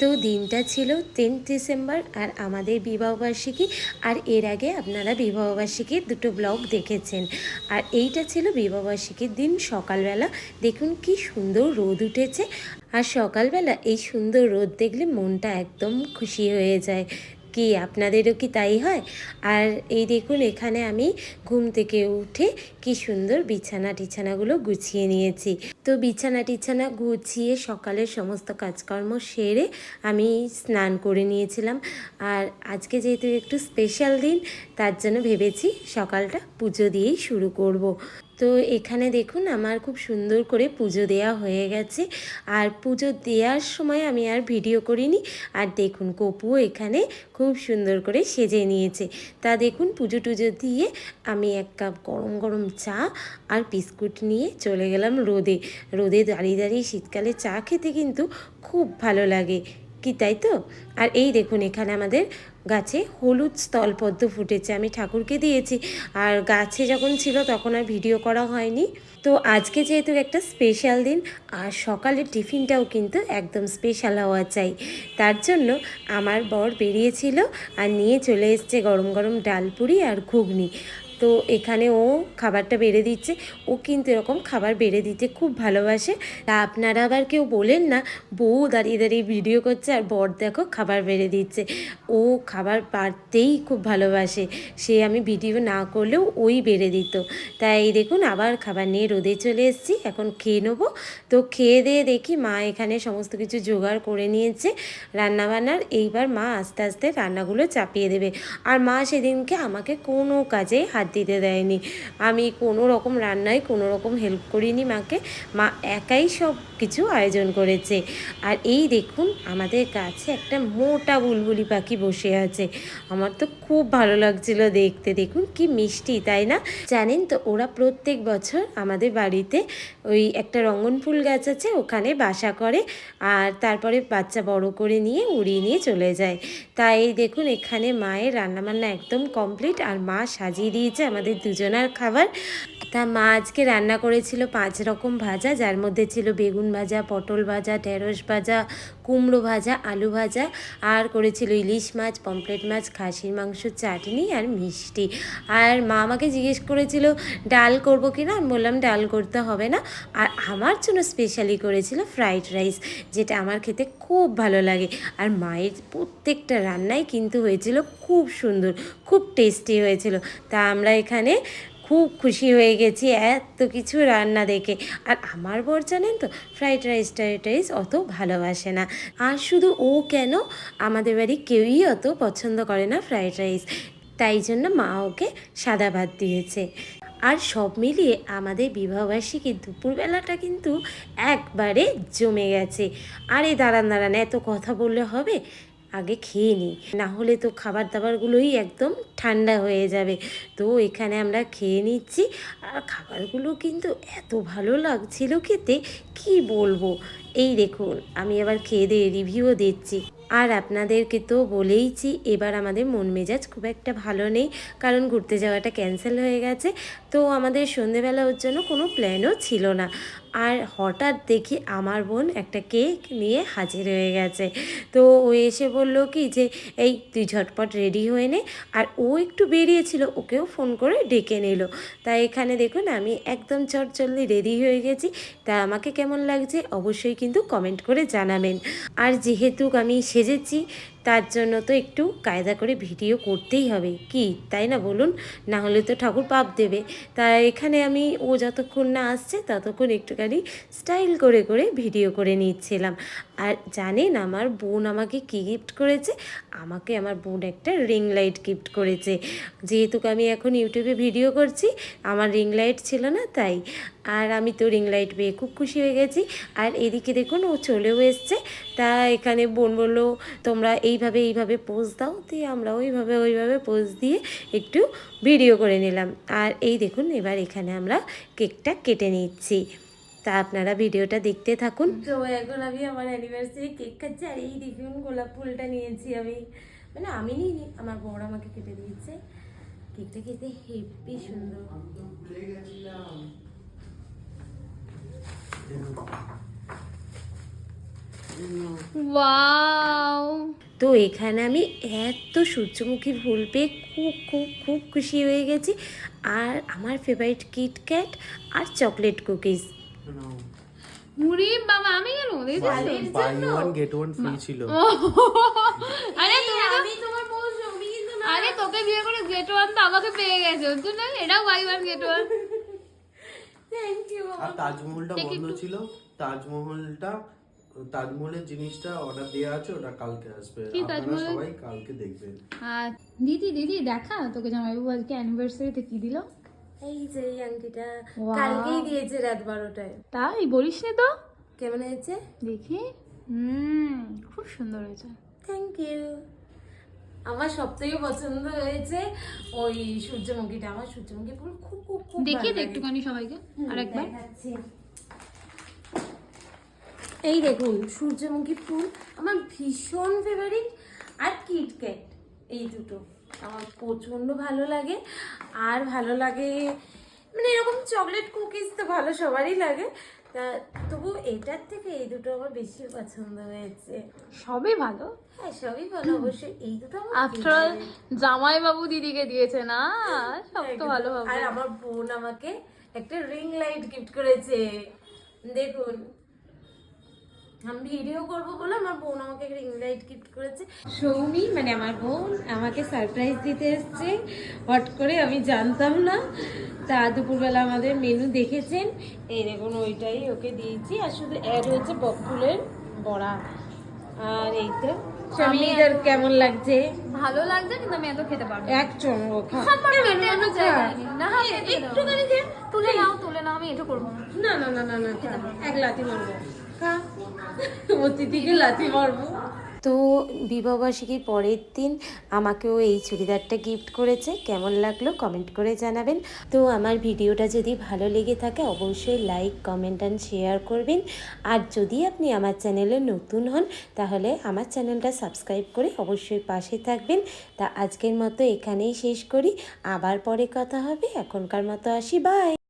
তো দিনটা ছিল টেন্থ ডিসেম্বর আর আমাদের বিবাহবার্ষিকী আর এর আগে আপনারা বিবাহবার্ষিকীর দুটো ব্লগ দেখেছেন। আর এইটা ছিল বিবাহবার্ষিকীর দিন সকালবেলা। দেখুন কি সুন্দর রোদ উঠেছে। আর সকালবেলা এই সুন্দর রোদ দেখলে মনটা একদম খুশি হয়ে যায়। কি, আপনাদেরও কি তাই হয়? আর এই দেখুন, এখানে আমি ঘুম থেকে উঠে কি সুন্দর বিছানা টিছানাগুলো গুছিয়ে নিয়েছি। তো বিছানা টিছানা গুছিয়ে সকালের সমস্ত কাজকর্ম সেরে আমি স্নান করে নিয়েছিলাম। আর আজকে যেহেতু একটু স্পেশাল দিন, তার জন্য ভেবেছি সকালটা পুজো দিয়েই শুরু করব। তো এখানে দেখুন আমার খুব সুন্দর করে পুজো দেওয়া হয়ে গেছে। আর পুজো দেওয়ার সময় আমি আর ভিডিও করিনি। আর দেখুন কপুও এখানে খুব সুন্দর করে সেজে নিয়েছে। তা দেখুন পুজো টুজো দিয়ে আমি এক কাপ গরম গরম চা আর বিস্কুট নিয়ে চলে গেলাম রোদে। রোদে দাঁড়িয়ে দাঁড়িয়ে শীতকালে চা খেতে কিন্তু খুব ভালো লাগে। কি তাই তো? আর এই দেখুন, এখানে আমাদের গাছে হলুদ স্থলপদ্ম ফুটেছে, আমি ঠাকুরকে দিয়েছি। আর গাছে যখন ছিল তখন আর ভিডিও করা হয়নি। তো আজকে যেহেতু একটা স্পেশাল দিন, আর সকালের টিফিনটাও কিন্তু একদম স্পেশাল হওয়া চাই। তার জন্য আমার বর বেরিয়েছিল আর নিয়ে চলে এসছে গরম গরম ডাল পুরি আর ঘুগনি। তো এখানে ও খাবারটা বেড়ে দিচ্ছে। ও কিন্তু এরকম খাবার বেড়ে দিতে খুব ভালোবাসে। তা আপনারা আবার কেউ বলেন না, বউ দাঁড়িয়ে দাঁড়িয়ে ভিডিও করছে আর বর দেখো খাবার বেড়ে দিচ্ছে। ও খাবার পারতেই খুব ভালোবাসে। সে আমি ভিডিও না করলেও ওই বেড়ে দিত। তাই দেখুন আবার খাবার নিয়ে রোদে চলে এসেছি, এখন খেয়ে নেব। তো খেয়ে দিয়ে দেখি মা এখানে সমস্ত কিছু জোগাড় করে নিয়েছে। রান্নাবান্নার এইবার মা আস্তে আস্তে রান্নাগুলো চাপিয়ে দেবে। আর মা সেদিনকে আমাকে কোনো কাজে দিতে দেয়নি। আমি কোনো রকম রান্নায় কোনো রকম হেল্প করিনি মাকে। মা একাই সব কিছু আয়োজন করেছে। আর এই দেখুন, আমাদের কাছে একটা মোটা বুলবুলি পাখি বসে আছে। আমার তো খুব ভালো লাগছিল দেখতে। দেখুন কি মিষ্টি, তাই না? জানেন তো, ওরা প্রত্যেক বছর আমাদের বাড়িতে ওই একটা রঙ্গন ফুল গাছ আছে, ওখানে বাসা করে। আর তারপরে বাচ্চা বড় করে নিয়ে উড়িয়ে নিয়ে চলে যায়। তাই দেখুন, এখানে মায়ের রান্নাবান্না একদম কমপ্লিট আর মা সাজিয়ে দিয়েছে। আমাদের দুজনার খাবার। তা মা আজকে রান্না করেছিল পাঁচ রকম ভাজা, যার মধ্যে ছিল বেগুন ভাজা, পটল ভাজা, ঢেঁড়স ভাজা কুমড়ো ভাজা, আলু ভাজা, আর করেছিল ইলিশ মাছ পমপ্লেট মাছ, খাসির মাংস, চাটনি আর মিষ্টি। আর মা আমাকে জিজ্ঞেস করেছিল, ডাল করব কি না আমি বললাম, ডাল করতে হবে না। আর আমার জন্য স্পেশালি করেছিল ফ্রাইড রাইস যেটা আমার খেতে খুব ভালো লাগে। আর মায়ের প্রত্যেকটা রান্নাই কিন্তু হয়েছিল খুব সুন্দর, খুব টেস্টি হয়েছিল। তা আমরা এখানে খুব খুশি হয়ে গেছি, এত কিছু রান্না দেখে। আর আমার বর জানেন তো, ফ্রাইড রাইস টাইড রাইস অত ভালোবাসে না। আর শুধু ও কেন, আমাদের বাড়ি কেউই অত পছন্দ করে না ফ্রাইড রাইস। তাই জন্য মা ওকে সাদা ভাত দিয়েছে। আর সব মিলিয়ে আমাদের বিবাহবার্ষিকীর দুপুরবেলাটা কিন্তু একবারে জমে গেছে। আরে দাঁড়ান দাঁড়ান, এত কথা বললে হবে? আগে খেয়ে নিই। না হলে তো খাবার দাবারগুলোই একদম ঠান্ডা হয়ে যাবে। তো এখানে আমরা খেয়ে নিচ্ছি। আর খাবারগুলো কিন্তু এত ভালো লাগছিল খেতে, কি বলব? এই দেখুন, আমি আবার খেয়ে দিয়ে রিভিউও দিচ্ছি। আর আপনাদেরকে তো বলেইছি, এবার আমাদের মন মেজাজ খুব একটা ভালো নেই, কারণ ঘুরতে যাওয়াটা ক্যান্সেল হয়ে গেছে। তো আমাদের সন্ধেবেলা ওর জন্য কোনো প্ল্যানও ছিল না। আর হঠাৎ দেখি আমার বোন একটা কেক নিয়ে হাজির হয়ে গেছে। তো ও এসে বলল কি যে, এই তুই ঝটপট রেডি হয়ে নে। আর ও একটু বেরিয়েছিল, ওকেও ফোন করে ডেকে নিল। তাই এখানে দেখুন, আমি একদম চটচল্লি রেডি হয়ে গেছি। তা আমাকে কেমন লাগছে? অবশ্যই কিন্তু কমেন্ট করে জানাবেন। আর যেহেতু আমি সেজেছি তার জন্য তো একটু কায়দা করে ভিডিও করতেই হবে। কি? তাই না বলুন? না হলে তো ঠাকুর পাপ দেবে। তা এখানে আমি ও যতক্ষণ না আসছে ততক্ষণ একটুখানি স্টাইল করে করে ভিডিও করে নিচ্ছিলাম। আর জানেন আমার বোন আমাকে কী গিফট করেছে? আমাকে আমার বোন একটা রিং লাইট গিফট করেছে। যেহেতু আমি এখন ইউটিউবে ভিডিও করছি, আমার রিং লাইট ছিল না তাই। আর আমি তো রিং লাইট পেয়ে খুব খুশি হয়ে গেছি। আর এদিকে দেখুন ও চলেও এসছে। তা এখানে বোন বলল, তোমরা এইভাবে এইভাবে পোজ দাও দিয়ে আমরা ওইভাবে ওইভাবে পোজ দিয়ে একটু ভিডিও করে নিলাম। আর এই দেখুন এবার এখানে আমরা কেকটা কেটে নিচ্ছি। তা আপনারা ভিডিওটা দেখতে থাকুন। তো এখন আমি আমার অ্যানিভার্সারি কেক খাচ্ছি আর এই দেখুন গোলাপ ফুলটা নিয়েছি আমি। মানে আমি নিইনি আমার বড় আমাকে কেটে দিয়েছে। কেকটা খেতে হেভি সুন্দর। ওয়াও তো এখানে আমি এত সূর্যমুখী ফুল পেয়ে খুব খুব খুব খুশি হয়ে গেছি। আর আমার ফেভারিট কিটক্যাট আর চকলেট কুকিজ মুড়ি? বাবা আমি কেন? দেখেছিস তো? Buy one get one free ছিল। আরে আমি তোমার বউ ছবি কিন্তু না। আরে তোকে বিয়ে করে গেট ওয়ান তো আমাকে পেয়ে গেছে। ওর জন্য এটাও buy one get one thank you আর তাজমহলটা বন্ধ ছিল। তাজমহলটা তাজমহলের জিনিসটা অর্ডার দেওয়া আছে ওটা কালকে আসবে। আপনারা সবাই কালকে দেখবেন। আর দিদি দিদি দেখা। তোকে জামাইবাবু আজকে অ্যানিভার্সারিতে কি দিল? এই যে এই আংটিটা। কালকেই দিয়েছে রাত বারোটায়। তাই? বলিস নি তো। কেমন হয়েছে? দেখি। হুম খুব সুন্দর হয়েছে। থ্যাংক ইউ আমার সব থেকে পছন্দ হয়েছে ওই সূর্যমুখীটা। আমার সূর্যমুখী ফুল খুব খুব খুব দেখিয়ে ভালো দে লাগে। একটুখানি সবাইকে। আর একবার দেখাচ্ছি। এই দেখুন সূর্যমুখী ফুল আমার ভীষণ ফেভারিট আর কিটক্যাট এই দুটো। আমার প্রচণ্ড ভালো লাগে আর ভালো লাগে মানে এরকম চকলেট কুকিজ তো ভালো সবারই লাগে। তা তবু এটার থেকে এই দুটো আমার বেশি পছন্দ হয়েছে। সবই ভালো? হ্যাঁ সবই ভালো অবশ্যই এই দুটো আফটার অল জামাইবাবু দিদিকে দিয়েছে না সব তো ভালো হবে। আর আমার বোন আমাকে একটা রিং লাইট গিফট করেছে। দেখুন আমি ভিডিও করব বলে আমার বোন আমাকে রিং লাইট গিফট করেছে। সৌমি মানে আমার বোন, আমাকে সারপ্রাইজ দিতে এসেছে। হট করে আমি জানতাম না। তা দুপুরবেলা আমাদের মেনু দেখেছেন। এই দেখুন, ওইটাই ওকে দিয়েছি। আর শুধু অ্যাড হয়েছে বকফুলের বড়া। আর এই তো স্বামীদের কেমন লাগছে? ভালো লাগছে কিন্তু আমি এত খেতে পারব। এক চমক না, একটুখানি দে। তুলে নাও তুলে নাও আমি এটা করব না। না না না না না। এক লাথি মারবো। খা। অতিথিকে লাথি মারবো। তো বিবাহবার্ষিকীর পরের দিন আমাকেও এই চুড়িদারটা গিফট করেছে। কেমন লাগল কমেন্ট করে জানাবেন। তো আমার ভিডিওটা যদি ভালো লেগে থাকে অবশ্যই লাইক কমেন্ট অ্যান্ড শেয়ার করবেন। আর যদি আপনি আমার চ্যানেলে নতুন হন তাহলে আমার চ্যানেলটা সাবস্ক্রাইব করে অবশ্যই পাশে থাকবেন। তা আজকের মতো এখানেই শেষ করি। আবার পরে কথা হবে। এখনকার মতো আসি। বাই